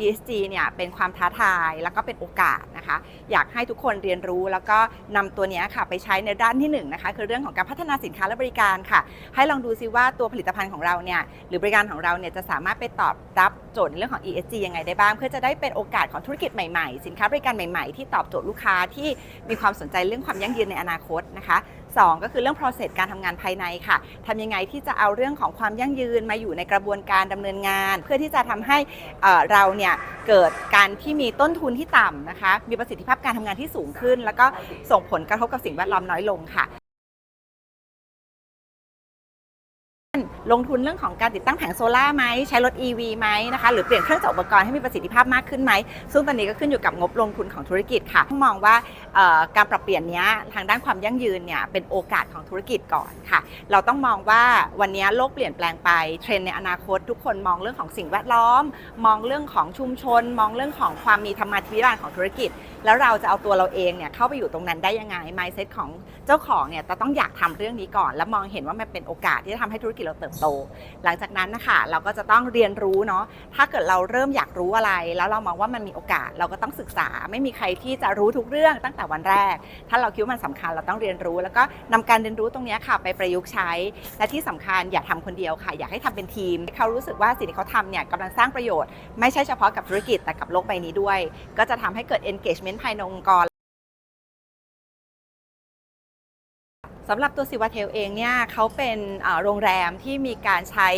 ESG เนี่ยเป็นความท้าทายแล้วก็เป็นโอกาสนะคะ อยากให้ทุกคนเรียนรู้แล้วก็นำตัวนี้ค่ะไปใช้ในด้านที่หนึ่งนะคะคือเรื่องของการพัฒนาสินค้าและบริการค่ะ ให้ลองดูซิว่าตัวผลิตภัณฑ์ของเราเนี่ยหรือบริการของเราเนี่ยจะสามารถไปตอบรับโจทย์ในเรื่องของ ESG ยังไงได้บ้าง เพื่อจะได้เป็นโอกาสของธุรกิจใหม่ๆ สินค้าบริการใหม่ๆ ที่ตอบโจทย์ลูกค้าที่มีความสนใจเรื่องความยั่งยืนในอนาคตนะคะ สองก็คือเรื่อง process การทำงานภายในค่ะทำยังไงที่จะเอาเรื่องของความยั่งยืนมาอยู่ในกระบวนการดำเนินงาน เพื่อที่จะทำให้เอ่อเราเนี่ยเกิดการที่มีต้นทุนที่ต่ำนะคะ มีประสิทธิภาพการทำงานที่สูงขึ้น แล้วก็ส่งผลกระทบกับสิ่งแวดล้อมน้อยลงค่ะ ลงทุนเรื่องของการติดตั้งแผงโซล่าร์ไหมใช้รถ EV ไหมนะคะหรือเปลี่ยนเครื่องจักรอุปกรณ์ให้มีประสิทธิภาพมากขึ้นไหม ซึ่งตอนนี้ก็ขึ้นอยู่กับงบลงทุนของธุรกิจค่ะมองว่าการปรับเปลี่ยนนี้ทางด้านความยั่งยืนเนี่ยเป็นโอกาสของธุรกิจก่อนค่ะ เราต้องมองว่าวันนี้โลกเปลี่ยนแปลงไปเทรนด์ในอนาคต ทุกคนมองเรื่องของสิ่งแวดล้อม มองเรื่องของชุมชน มองเรื่องของความมีธรรมาธิบาลของธุรกิจ แล้วเราจะเอาตัวเราเองเนี่ยเข้าไปอยู่ตรงนั้นได้ยังไง mindset ของเจ้าของเนี่ยจะต้องอยากทำเรื่องนี้ก่อน แล้วมองเห็นว่ามันเป็นโอกาสที่จะทำให้ธุรกิจเราเติบโต หลังจากนั้นนะคะเราก็จะต้องเรียนรู้เนาะถ้าเกิดเราเริ่มอยากรู้อะไร แล้วเรามองว่ามันมีโอกาสเราก็ต้องศึกษา ไม่มีใครที่จะรู้ทุกเรื่องตั้งแต่วันแรก ถ้าเราคิดว่ามันสำคัญเราต้องเรียนรู้ แล้วก็นำการเรียนรู้ตรงนี้ค่ะ ไปประยุกต์ใช้ และที่สำคัญอย่าทำคนเดียวค่ะ อยากให้ทำเป็นทีมเขารู้สึกว่าสิ่งที่เขาทำเนี่ยกำลังสร้างประโยชน์ ไม่ใช่เฉพาะกับธุรกิจแต่กับโลกใบนี้ด้วย ก็จะทำให้เกิด engagement ภายในองค์กร สำหรับตัวซิวาเทลเองเนี่ยเขาเป็นโรงแรมที่มีการใช้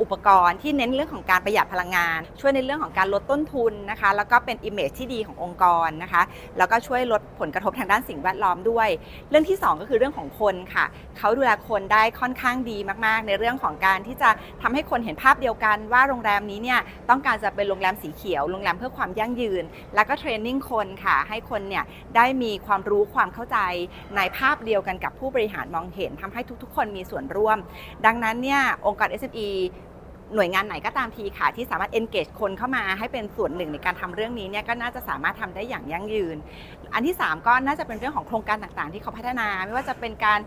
อุปกรณ์ที่เน้นเรื่องของการประหยัดพลังงาน ช่วยในเรื่องของการลดต้นทุนนะคะ แล้วก็เป็นอิมเมจที่ดีขององค์กรนะคะ แล้วก็ช่วยลดผลกระทบทางด้านสิ่งแวดล้อมด้วย เรื่องที่ 2 ก็คือเรื่องของคนค่ะ เขาดูแลคนได้ค่อนข้างดีมากๆ ในเรื่องของการที่จะทำให้คนเห็นภาพเดียวกัน ว่าโรงแรมนี้เนี่ยต้องการจะเป็นโรงแรมสีเขียว โรงแรมเพื่อความยั่งยืน แล้วก็เทรนนิ่งคนค่ะ ให้คนเนี่ยได้มีความรู้ความเข้าใจในภาพเดียวกันกับผู้บริหารมองเห็นทำให้ทุก ๆ คนมีส่วนร่วม ดังนั้นเนี่ยองค์กร SME หน่วยงานไหนก็ตามทีค่ะ ที่สามารถ engage คนเข้ามาให้เป็นส่วนหนึ่งในการทำเรื่องนี้เนี่ยก็น่าจะสามารถทำได้อย่างยั่งยืน อันที่ 3 ก็น่าจะเป็นเรื่องของโครงการต่างๆ ที่เขาพัฒนา ไม่ว่าจะเป็นการ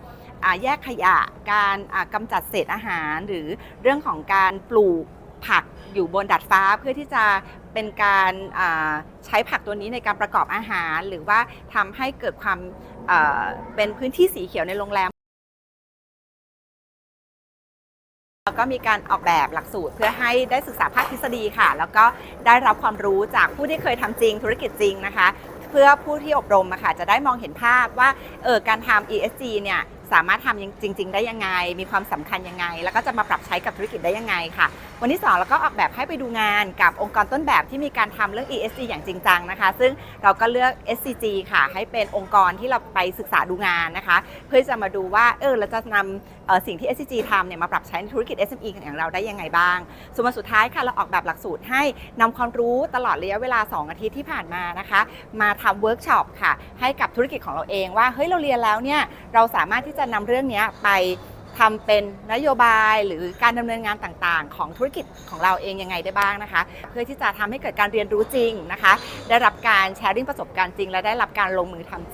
แยกขยะ การอ่ากำจัดเศษอาหาร หรือเรื่องของการปลูก ผักอยู่บนดาดฟ้าเพื่อที่จะเป็นการใช้ผักตัวนี้ในการประกอบอาหาร หรือว่าทำให้เกิดความเป็นพื้นที่สีเขียวในโรงแรมแล้วก็มีการออกแบบหลักสูตรเพื่อให้ได้ศึกษาภาคทฤษฎีค่ะ แล้วก็ได้รับความรู้จากผู้ที่เคยทำจริงธุรกิจจริงนะคะ เพื่อผู้ที่อบรมอะค่ะจะได้มองเห็นภาพว่าเออการทำ ESG เนี่ยสามารถทำจริง ๆ ได้ยังไง มีความสำคัญยังไง แล้วก็จะมาปรับใช้กับธุรกิจได้ยังไงค่ะ วันที่2แล้วก็ออกแบบให้ไปดูงานกับองค์กรต้นแบบที่มีการทำเรื่อง ESG อย่างจริงจังนะคะ ซึ่งเราก็เลือก SCG ค่ะ ให้เป็นองค์กรที่เราไปศึกษาดูงานนะคะ เพื่อจะมาดูว่าเออเราจะนำสิ่งที่ SCG ทำเนี่ยมาปรับใช้ในธุรกิจ SME ของเราได้ยังไงบ้าง ส่วนสุดท้ายค่ะเราออกแบบหลักสูตรให้นำความรู้ตลอดระยะเวลา 2 อาทิตย์ที่ผ่านมานะคะ มาทำเวิร์กช็อปค่ะ ให้กับธุรกิจของเราเองว่าเฮ้ยเราเรียนแล้วเนี่ยเราสามารถที่จะนำเรื่องนี้ไปทำเป็นนโยบายหรือการดำเนินงานต่างๆ ของธุรกิจของเราเองยังไงได้บ้างนะคะ เพื่อที่จะทำให้เกิดการเรียนรู้จริงนะคะ ได้รับการแชร์ริ่งประสบการณ์จริง และได้รับการลงมือทำจริง